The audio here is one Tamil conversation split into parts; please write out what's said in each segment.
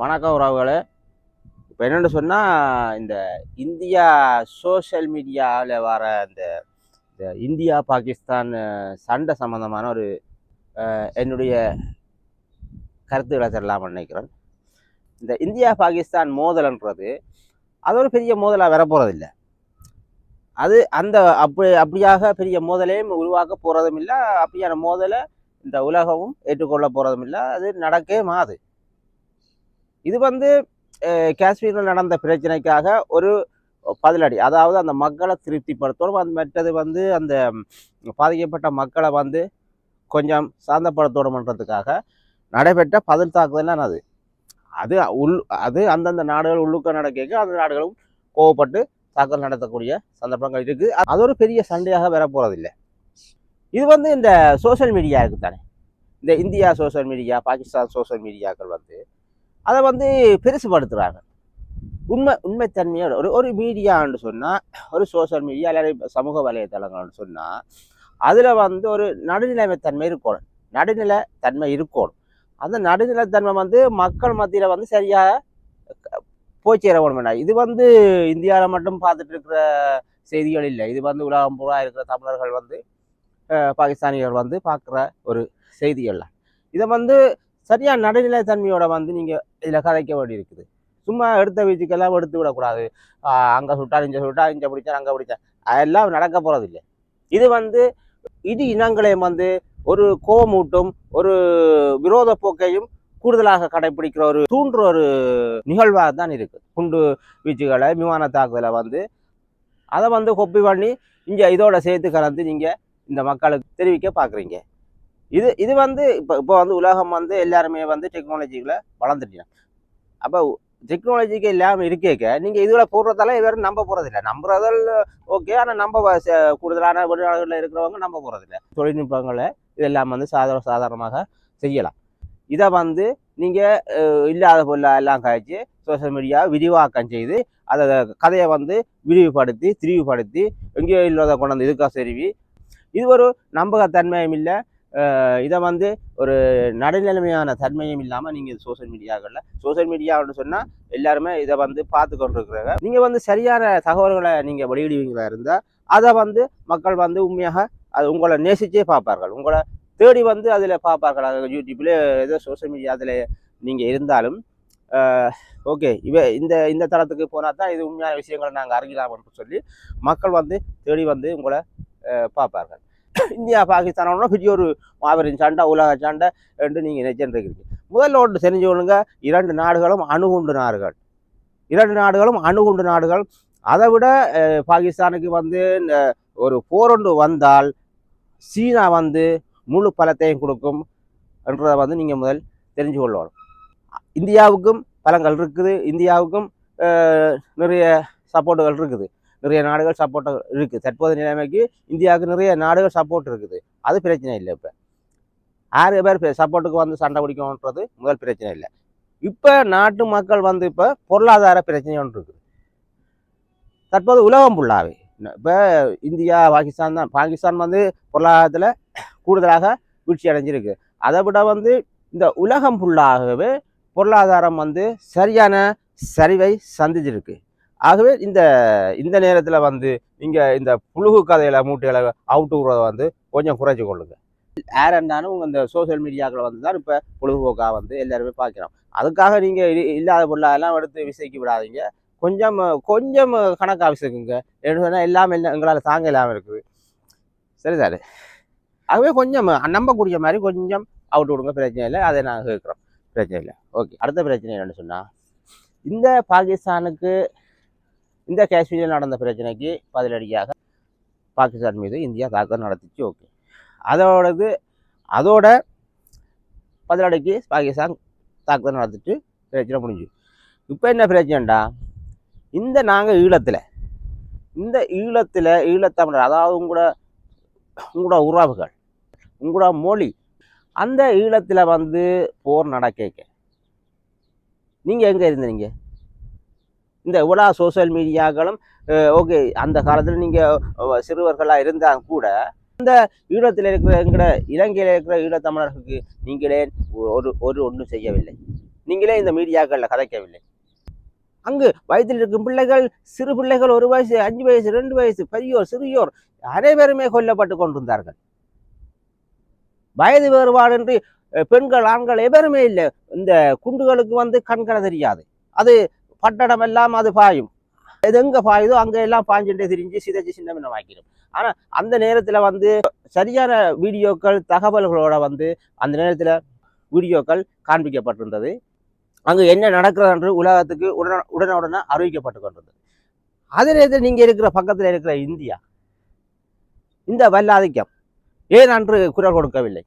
வணக்கம் உறவுகளே. இப்போ என்னென்னு சொன்னால் இந்த இந்தியா சோஷியல் மீடியாவில் வர இந்த இந்த இந்தியா பாகிஸ்தான் சண்டை சம்மந்தமான ஒரு என்னுடைய கருத்துக்களை தரலாம்னு நினைக்கிறேன். இந்த இந்தியா பாகிஸ்தான் மோதல்ன்றது அது ஒரு பெரிய மோதலாக வரப்போகிறதில்லை அது அந்த அப்படி அப்படியாக பெரிய மோதலையும் உருவாக்க போகிறதும் இல்லை அப்படியான மோதலை இந்த உலகமும் ஏற்றுக்கொள்ள போகிறதும் இல்லை அது நடக்கவே மாது இது வந்து காஷ்மீரில் நடந்த பிரச்சனைக்காக ஒரு பதிலடி. அதாவது அந்த மக்களை திருப்திப்படுத்தணும். அது மற்றது வந்து அந்த பாதிக்கப்பட்ட மக்களை வந்து கொஞ்சம் சாந்தப்படுத்தணுமன்றதுக்காக நடைபெற்ற பதில் தாக்குதல் அது. அது உள் அது அந்தந்த நாடுகள் உள்ளுக்க நடக்க அந்த நாடுகளும் கோவப்பட்டு தாக்குதல் நடத்தக்கூடிய சந்தர்ப்பங்கள் இருக்குது அது ஒரு பெரிய சண்டையாக வரப்போகிறதில்லை இது வந்து இந்த சோஷியல் மீடியா இருக்குது தானே. இந்த India social media Pakistan social மீடியாக்கள் வந்து அதை வந்து பெருசுபடுத்துகிறாங்க உண்மை உண்மைத்தன்மையோட ஒரு ஒரு மீடியான்னு சொன்னால் ஒரு சோஷியல் மீடியா இல்லாட்டி சமூக வலைத்தளங்கள்னு சொன்னால் அதில் வந்து ஒரு நடுநிலைமைத்தன்மை இருக்கணும். நடுநிலை தன்மை இருக்கணும். அந்த நடுநிலைத்தன்மை வந்து மக்கள் மத்தியில் வந்து சரியாக போய் சேர வேணும் இது வந்து இந்தியாவில் மட்டும் பார்த்துட்டு இருக்கிற செய்திகள் இல்லை. இது வந்து உலகம் பூரா இருக்கிற தமிழர்கள் வந்து பாகிஸ்தானியர்கள் வந்து பார்க்குற ஒரு செய்திகள் இதை வந்து சரியான நடுநிலைத்தன்மையோட வந்து நீங்கள் இதில் கதைக்க வேண்டி இருக்குது சும்மா எடுத்த வீச்சுக்கெல்லாம் எடுத்து விடக்கூடாது. அங்கே சுட்டா இங்கே சுட்டா இங்கே பிடிச்சா அங்கே பிடிச்சா அதெல்லாம் நடக்க போகிறது இல்லை இது வந்து இரு இனங்களையும் வந்து ஒரு கோமூட்டும் ஒரு விரோத போக்கையும் கூடுதலாக கடைபிடிக்கிற ஒரு தூண்டுற ஒரு நிகழ்வாக தான் இருக்குது குண்டு வீச்சுகளை விமான தாக்குதலை வந்து. அதை வந்து கொப்பி பண்ணி இங்கே இதோட சேர்த்து கலந்து நீங்கள் இந்த மக்களுக்கு தெரிவிக்க பார்க்குறீங்க. இது இது வந்து இப்போ இப்போ வந்து உலகம் வந்து எல்லாருமே வந்து டெக்னாலஜிகளை வளர்ந்துட்டீங்க. அப்போ டெக்னாலஜிக்கு இல்லாமல் இருக்கேக்க நீங்கள் இதில் போடுறதால இவரும் நம்ப போகிறதில்ல நம்புறதால் ஓகே ஆனால் நம்ப கூடுதலான வெளிநாடுகளில் இருக்கிறவங்க நம்ப போகிறதில்ல தொழில்நுட்பங்களை இதெல்லாம் வந்து சாதாரண சாதாரணமாக செய்யலாம். இதை வந்து நீங்கள் இல்லாத பொருளாக எல்லாம் காய்ச்சி சோஷியல் மீடியா விரிவாக்கம் செய்து அதை கதையை வந்து விரிவுபடுத்தி திரிவுபடுத்தி எங்கேயோ இல்லாத கொண்டு வந்து இதுக்காக செருவி இது ஒரு நம்பகத்தன்மையும் இல்லை இதை வந்து ஒரு நடுநிலைமையான தன்மையும் இல்லாமல் நீங்கள் சோஷியல் மீடியாக்களில் சோஷியல் மீடியான்னு சொன்னால் எல்லாருமே இதை வந்து பார்த்து கொண்டிருக்கிறாங்க. நீங்கள் வந்து சரியான தகவல்களை நீங்கள் வெளியிடுவீங்களா இருந்தால் அதை வந்து மக்கள் வந்து உண்மையாக அது உங்களை நேசிச்சே பார்ப்பார்கள். உங்களை தேடி வந்து அதில் பார்ப்பார்கள். அது யூடியூப்ல ஏதோ சோஷியல் மீடியா அதில் நீங்கள் இருந்தாலும் ஓகே இவ இந்த இந்த தளத்துக்கு போனால் தான் இது உண்மையான விஷயங்களை நாங்கள் அறியலாம்னு சொல்லி மக்கள் வந்து தேடி வந்து உங்களை பார்ப்பார்கள். இந்தியா பாகிஸ்தானோட பெரிய ஒரு மாபெரும் சண்டை உலக சண்டை என்று நீங்கள் நினைச்சிருக்கீங்க முதல்ல ஒன்று தெரிஞ்சுக்கணுங்க இரண்டு நாடுகளும் அணுகுண்டு நாடுகள் இரண்டு நாடுகளும் அணுகுண்டு நாடுகள் அதை விட பாகிஸ்தானுக்கு வந்து இந்த ஒரு போரொண்டு வந்தால் சீனா வந்து முழு பலத்தையும் கொடுக்கும் என்றதை வந்து நீங்கள் முதல் தெரிஞ்சு கொள்ளணும். இந்தியாவுக்கும் பலங்கள் இருக்குது. இந்தியாவுக்கும் நிறைய சப்போர்ட்டுகள் இருக்குது. நிறைய நாடுகள் சப்போர்ட் இருக்குது தற்போதைய நிலைமைக்கு இந்தியாவுக்கு நிறைய நாடுகள் சப்போர்ட் இருக்குது. அது பிரச்சனை இல்லை இப்போ. ஆறு பேர் சப்போர்ட்டுக்கு வந்து சண்டை பிடிக்கணுன்றது முதல் பிரச்சனை இல்லை. இப்போ நாட்டு மக்கள் வந்து இப்போ பொருளாதார பிரச்சனை ஒன்று இருக்குது. தற்போது உலகம் ஃபுல்லாகவே இப்போ இந்தியா பாகிஸ்தான் தான். பாகிஸ்தான் வந்து பொருளாதாரத்தில் கூடுதலாக வீழ்ச்சி அடைஞ்சிருக்கு. அதை விட வந்து இந்த உலகம் ஃபுல்லாகவே பொருளாதாரம் வந்து சரியான சரிவை சந்திச்சிருக்கு. ஆகவே இந்த இந்த நேரத்தில் வந்து நீங்கள் இந்த புழுகு கதையில் மூட்டைகளை அவுட்டு விடுறத வந்து கொஞ்சம் குறைச்சி கொள்ளுங்க. ஏரண்டானும் இந்த சோஷியல் மீடியாக்களை வந்து தான் இப்போ பொழுதுபோக்காக வந்து எல்லாருமே பார்க்குறோம் அதுக்காக நீங்கள் இல்லாத பொருளெல்லாம் எடுத்து விசைக்கு விடாதீங்க. கொஞ்சம் கொஞ்சம் கணக்காக விசைக்குங்க என்ன சொன்னால் எல்லாமே இல்லை எங்களால் தாங்க இல்லாமல் இருக்குது. சரி சார் ஆகவே கொஞ்சம் நம்பக்கூடிய மாதிரி கொஞ்சம் அவுட் விடுங்க பிரச்சனை இல்லை. அதை நாங்கள் கேட்குறோம். பிரச்சனை இல்லை. ஓகே அடுத்த பிரச்சனை என்னென்னு சொன்னால் இந்த பாகிஸ்தானுக்கு இந்த காஷ்மீரில் நடந்த பிரச்சனைக்கு பதிலடியாக பாகிஸ்தான் மீது இந்தியா தாக்குதல் நடத்திச்சு ஓகே. அதோடது அதோட பதிலடிக்கு பாகிஸ்தான் தாக்குதல் நடத்திட்டு பிரச்சனை முடிஞ்சு இப்போ என்ன பிரச்சனைடா? இந்த நாங்கள் ஈழத்தில் இந்த ஈழத்தில் ஈழத்தமிழர் அதாவது உங்களோட உங்களோட உறவுகள் உங்களோட மொழி அந்த ஈழத்தில் வந்து போர் நடக்க நீங்கள் எங்கே இருந்தீங்க? இந்த இவ்வளோ சோஷியல் மீடியாக்களும் ஓகே அந்த காலத்தில் நீங்கள் சிறுவர்களாக இருந்தால் கூட இந்த ஈழத்தில் இருக்கிற எங்கட இலங்கையில் இருக்கிற ஈழத்தமிழர்களுக்கு நீங்களே ஒரு ஒரு ஒன்றும் செய்யவில்லை. நீங்களே இந்த மீடியாக்களில் கதைக்கவில்லை. அங்கு வயதில் இருக்கும் பிள்ளைகள் சிறு பிள்ளைகள் ஒரு வயசு அஞ்சு வயசு ரெண்டு வயசு பெரியோர் சிறியோர் அனைவருமே கொல்லப்பட்டு கொண்டிருந்தார்கள். வயது வேறுபாடின்றி என்று பெண்கள் ஆண்கள் எவருமே இல்லை. இந்த குண்டுகளுக்கு வந்து கண்களை தெரியாது அது பட்டடம் எல்லாம் அது பாயும் எது எங்க பாயுதோ அங்கே எல்லாம் பாஞ்சுட்டே திரிஞ்சு சிதைச்சு சின்ன பின்னமாக்கிடும் ஆனால் அந்த நேரத்தில் வந்து சரியான வீடியோக்கள் தகவல்களோட வந்து அந்த நேரத்தில் வீடியோக்கள் காண்பிக்கப்பட்டிருந்தது அங்கு என்ன நடக்கிறது என்று உலகத்துக்கு உடன உடனுடனே அறிவிக்கப்பட்டு கொண்டிருந்தது அதே நேரத்தில் நீங்க இருக்கிற பக்கத்துல இருக்கிற இந்தியா இந்த வல்லாதிக்கம் ஏன் அன்று குரல் கொடுக்கவில்லை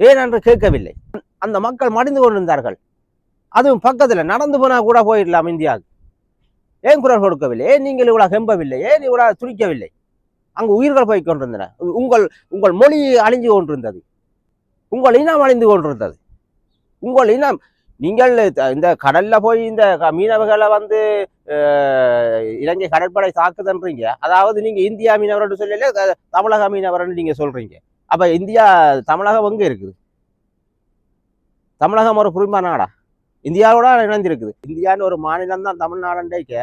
ஏன் அன்று கேட்கவில்லை அந்த மக்கள் மடிந்து கொண்டிருந்தார்கள் அதுவும் பக்கத்தில் நடந்து போனால் கூட போயிடலாம் இந்தியாவுக்கு. ஏன் குரல் கொடுக்கவில்லை? ஏன் நீங்கள் இவ்வளோ கெம்பவில்லை? ஏன் இவ்வளோ துடிக்கவில்லை? அங்கு உயிர்கள் போய் கொண்டிருந்தன. உங்கள் உங்கள் மொழி அழிஞ்சு கொண்டிருந்தது. உங்கள் இனம் அழிந்து கொண்டிருந்தது. உங்கள் இனம் நீங்கள் இந்த கடலில் போய் இந்த க- மீனவர்களை வந்து இலங்கை கடற்படை தாக்குதுன்றீங்க அதாவது நீங்கள் இந்தியா மீனவர்னு சொல்லல தமிழக மீனவர்னு நீங்கள் சொல்கிறீங்க அப்போ இந்தியா தமிழகம் எங்கே இருக்குது? தமிழகம் ஒரு குறிமா நாடா? இந்தியாவோட இணைந்திருக்குது. இந்தியான்னு ஒரு மாநிலம் தான் தமிழ்நாடுன்றீங்க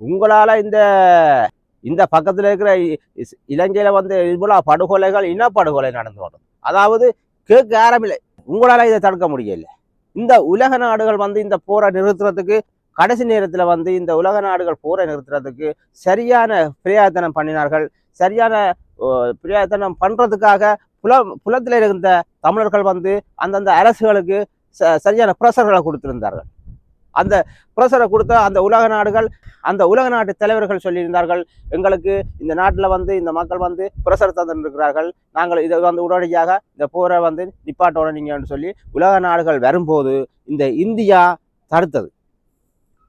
உங்களால் இந்த இந்த பக்கத்தில் இருக்கிற இலங்கையில் இஸ்- வந்து இவ்வளோ படுகொலைகள் இனப்படுகொலை நடந்து வரும் அதாவது கேட்க ஆரம்பில்லை. உங்களால் இதை தடுக்க முடியல. இந்த உலக நாடுகள் வந்து இந்த போரை நிறுத்துறதுக்கு கடைசி நேரத்தில் வந்து இந்த உலக நாடுகள் போரை நிறுத்துறதுக்கு சரியான பிரயாத்தனம் பண்ணினார்கள். சரியான பிரயாத்தனம் பண்ணுறதுக்காக புல புலத்தில் இருந்த தமிழர்கள் வந்து அந்தந்த அரசுகளுக்கு சரியான பிரஷர்களை கொடுத்திருந்தார்கள். அந்த பிரசரை கொடுத்த அந்த உலக நாடுகள் அந்த உலக நாட்டு தலைவர்கள் சொல்லியிருந்தார்கள் எங்களுக்கு இந்த நாட்டில் வந்து இந்த மக்கள் வந்து பிரஷர் தந்திருக்கிறார்கள் நாங்கள் இதை வந்து உடனடியாக இந்த போரை வந்து நிப்பாட்டோட நீங்கன்னு சொல்லி உலக நாடுகள் வரும்போது இந்த இந்தியா தடுத்தது.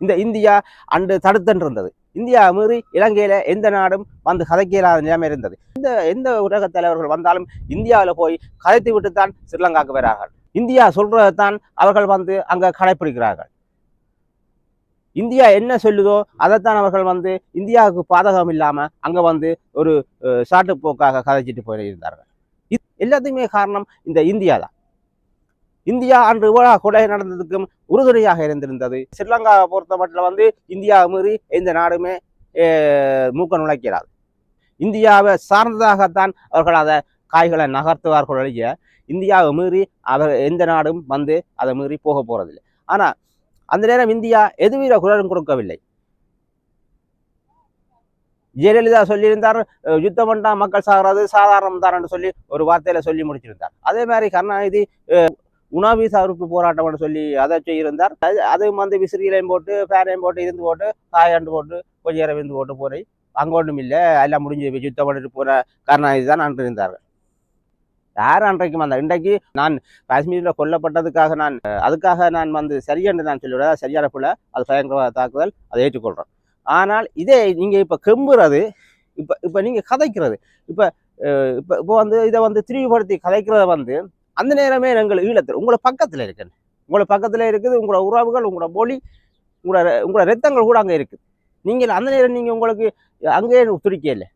இந்த இந்தியா அன்று தடுத்துன்னு இருந்தது இந்தியா மீறி இலங்கையில் எந்த நாடும் வந்து கதைக்க இல்லாத நிலைமை இருந்தது. இந்த எந்த உலக தலைவர்கள் வந்தாலும் இந்தியாவில் போய் கதைத்து விட்டு தான் ஸ்ரீலங்காவுக்கு வரார்கள். இந்தியா சொல்றதைத்தான் அவர்கள் வந்து அங்க கடைப்பிடிக்கிறார்கள் இந்தியா என்ன சொல்லுதோ அதைத்தான் அவர்கள் வந்து இந்தியாவுக்கு பாதகம் இல்லாம அங்க வந்து ஒரு சாட்டு போக்காக கதைச்சிட்டு போயிருந்தார்கள் இது எல்லாத்துக்குமே காரணம் இந்த இந்தியா தான் இந்தியா அன்று இவ்வளவு கொலை நடந்ததுக்கும் உறுதுணையாக இருந்திருந்தது. ஸ்ரீலங்காவை பொறுத்த மட்டும் வந்து இந்தியாவை மீறி எந்த நாடுமே அஹ், மூக்க நுழைக்கிறார் இந்தியாவை சார்ந்ததாகத்தான் அவர்கள் அதை காய்களை நகர்த்துவார்கள் ஒழிய இந்தியாவை மீறி அவர் எந்த நாடும் வந்து அதை மீறி போக போறதில்லை. ஆனா அந்த நேரம் இந்தியா எதுவித குரலும் கொடுக்கவில்லை. ஜெயலலிதா சொல்லியிருந்தார் யுத்தம் பண்ணா மக்கள் சாகிறது சாதாரணம் தான் சொல்லி ஒரு வார்த்தையில சொல்லி முடிச்சிருந்தார். அதே மாதிரி கருணாநிதி அஹ், உணவு சாருப்பு போராட்டம் சொல்லி அதை செய்யிருந்தார் அது அதுவும் வந்து விசிறியிலையும் போட்டு பேரையும் போட்டு இருந்து போட்டு காயாண்டு போட்டு கொஞ்சம் நேரம் இருந்து போட்டு போய் அங்கொன்றும் இல்லை. எல்லாம் முடிஞ்சு போய் யுத்தம் பண்ணிட்டு போற கருணாநிதி தான் அன்று இருந்தார்கள். யார் அன்றைக்கும் அந்த இன்றைக்கு நான் காஷ்மீரில் கொல்லப்பட்டதுக்காக நான் அதுக்காக நான் வந்து சரியென்று நான் சொல்லிவிட சரியான பிள்ளை அது பயங்கரவாத தாக்குதல் அதை ஏற்றுக்கொள்கிறோம் ஆனால் இதே நீங்கள் இப்போ கெம்புறது இப்போ இப்போ நீங்கள் கதைக்கிறது இப்போ இப்போ இப்போ வந்து இதை வந்து திரிவுபடுத்தி கதைக்கிறத வந்து அந்த நேரமே எங்கள் ஈழத்தில் உங்களை பக்கத்தில் இருக்குது உங்களை பக்கத்தில் இருக்குது உங்களோட உறவுகள் உங்களோட மொழி உங்களோட உங்களோட ரத்தங்கள் கூட அங்கே இருக்குது நீங்கள் அந்த நேரம் நீங்கள் உங்களுக்கு அங்கேயே துடிக்க இல்லை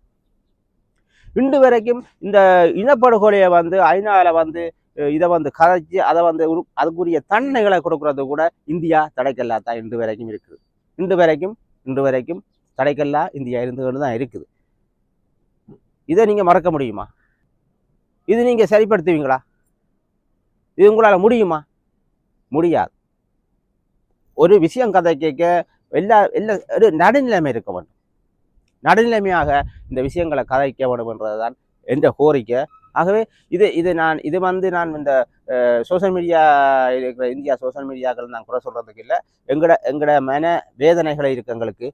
இன்று வரைக்கும் இந்த இனப்படுகொலையை வந்து ஐநாவில் வந்து இதை வந்து கதைச்சு அதை வந்து அதுக்குரிய தன்மைகளை கொடுக்கறது கூட இந்தியா தடைக்கல்லா தான் இன்று வரைக்கும் இருக்குது. இன்று வரைக்கும் இன்று வரைக்கும் தடைக்கல்லா இந்தியா இருந்துகிட்டு தான் இருக்குது. இதை நீங்கள் மறக்க முடியுமா? இது நீங்கள் சரிப்படுத்துவீங்களா? இது உங்களால் முடியுமா? முடியாது. ஒரு விஷயம் கதை கேட்க எல்லா எல்லா ஒரு நடுநிலைமை இருக்க வேண்டும். நடுநிலைமையாக இந்த விஷயங்களை கதைக்க வேண்டும் என்றதுதான் எந்த கோரிக்கை. ஆகவே இது இது நான் இது வந்து நான் இந்த சோஷியல் மீடியா இருக்கிற இந்தியா சோஷியல் மீடியாக்கள் நான் குறை சொல்கிறதுக்கு இல்லை. எங்கட எங்கட மன வேதனைகளை இருக்கு எங்களுக்கு.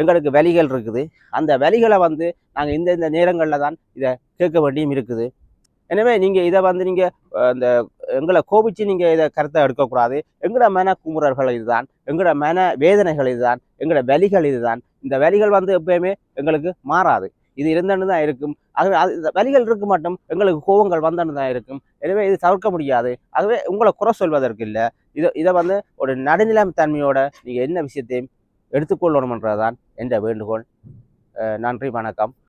எங்களுக்கு வலிகள் இருக்குது. அந்த வலிகளை வந்து நாங்கள் இந்த இந்த நேரங்களில் தான் இதை கேட்க வேண்டியும் இருக்குது. எனவே நீங்கள் இதை வந்து நீங்கள் அந்த எங்களை கோபிச்சு நீங்கள் இதை கருத்தை எடுக்கக்கூடாது. எங்களோட மன குமுறல்கள் இதுதான். எங்களோட மன வேதனைகள் இதுதான். எங்களோட வலிகள் இதுதான். இந்த வலிகள் வந்து எப்பயுமே எங்களுக்கு மாறாது. இது இருந்தன்னு தான் இருக்கும். ஆகவே அது இந்த வலிகள் இருக்க மட்டும் எங்களுக்கு கோபங்கள் வந்தன்னு தான் இருக்கும். எனவே இது தவிர்க்க முடியாது. ஆகவே உங்களை குறை சொல்வதற்கு இல்லை. இதை இதை வந்து ஒரு நடுநிலைமை தன்மையோட நீங்கள் என்ன விஷயத்தையும் எடுத்துக்கொள்ளணுமன்றதான் என்ற வேண்டுகோள். நன்றி வணக்கம்.